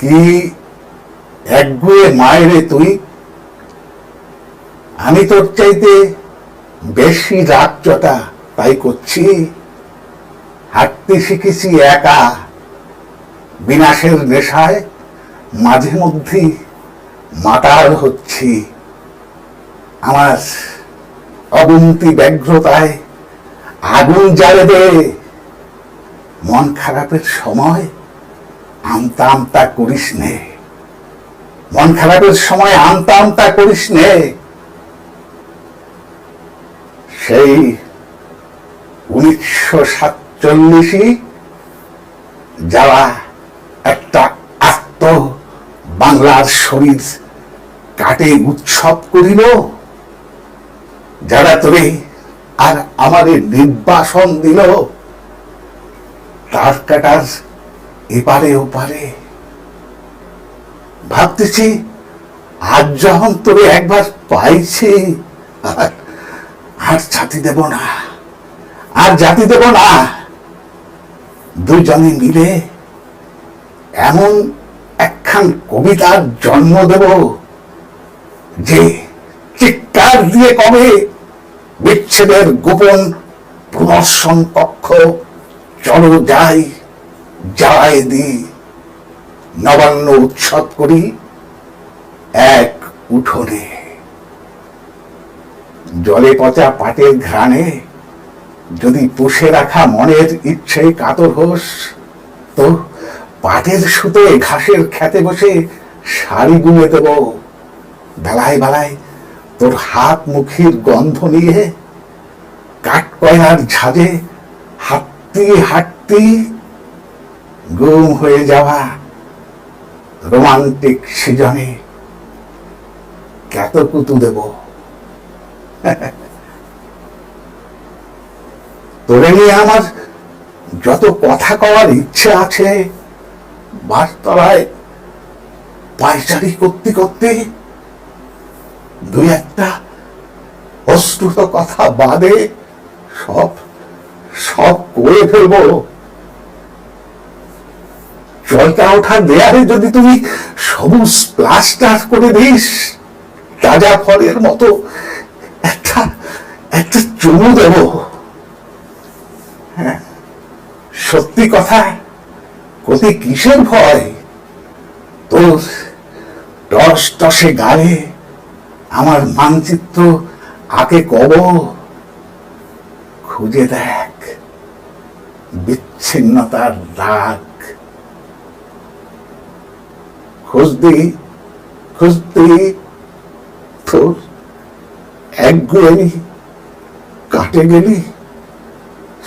কি একগুয়ে মায়েরে তুই? আমি তোর চাইতে বেশি রাগ চটা তাই করছি। হাঁটতে শিখেছি একা, বিনাশের নেশায়, মাঝে মধ্যে মাতার হচ্ছি। আমার অগুন্তি ব্যগ্রতায় আগুন জ্বালে দে। মন খারাপের সময় আমতা আমতা করিস নে। মন খারাপের সময় আমতা আমতা করিস নে। সেই উনিশশো সাতচল্লিশই যারা একটা আত্ম বাংলার শরীর কাটে উৎসব করিল, যারা তোরে আর আমাদের নির্বাসন দিল, তার কাটার এপারে ওপারে। ভাবতেছি, আজ যখন তোরে একবার পাইছি, আর- ছাতি দেব না। আর জাতি দেব না। দুজনে মিলে এমন একখান কবিতার জন্ম দেব, যে চিৎকার দিয়ে কবে বিচ্ছেদের গোপন পুনর্সং কক্ষ চলো যাই। যাই দি নবান্ন উৎসব করি এক উঠোনে। জলে পচা পাটের ঘ্রাণে যদি পুষে রাখা মনের ইচ্ছে কাতর হোস, তো পাটের সুতে ঘাসের খেতে বসে শাড়ি গুনে দেব। বেলায় বেলায় তোর হাত মুখির গন্ধ নিয়ে কাঠ কয়লার ঝাঁজে হাঁটতে হাঁটতে গুম হয়ে যাওয়া রোমান্টিক সিজনে কত কুতু দেব। তোরে নিয়ে আমার যত কথা কওয়ার ইচ্ছে আছে, বারতলায় পায়চারি করতে করতে দুই একটা অশ্রুত কথা বাদে সব সব করে ফেলব। জলটা ওঠার দেয়ালে যদি তুমি সবুজ প্লাস্টার করে দিস তাজা ফলের মতো একটা একটা চুমু দেব। হ্যাঁ, সত্যি কথা কোথায় কিসের ভয়? তোর টস টসে গালে আমার মানচিত্র আগে কব। খুঁজে দেখ বিচ্ছিন্নতার দাগ খুঁজতে খুঁজতে তোর একগুয়েনি কাটে গেলি।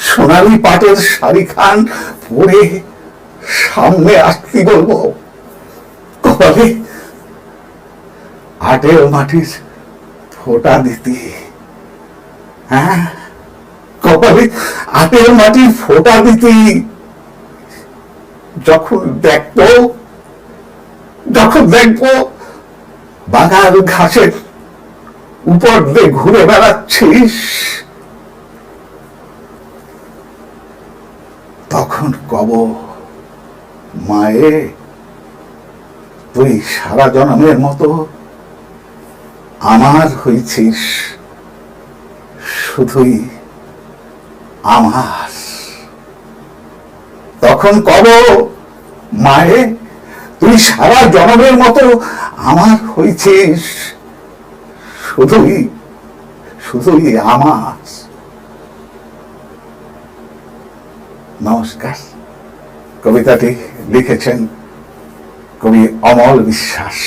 সোনালি পাটের শাড়ি খান পরে সামনে আসতে বলব। কপালে আটের মাটির ফোঁটা দিতি। হ্যাঁ কপালে আটের মাটির ফোঁটা দিতি। যখন দেখব যখন দেখব বাগান ঘাসের উপর দিয়ে ঘুরে বেড়াচ্ছিস, তখন কব, মায়ে, তুই সারা জনমের মতো আমার হয়েছিস শুধুই আমার। তখন কব, মায়ে তুই সারা জনমের মতো আমার হয়েছিস। শুধুই শুধুই আমার। নমস্কার। কবিতাটি লিখেছেন কবি অমল বিশ্বাস।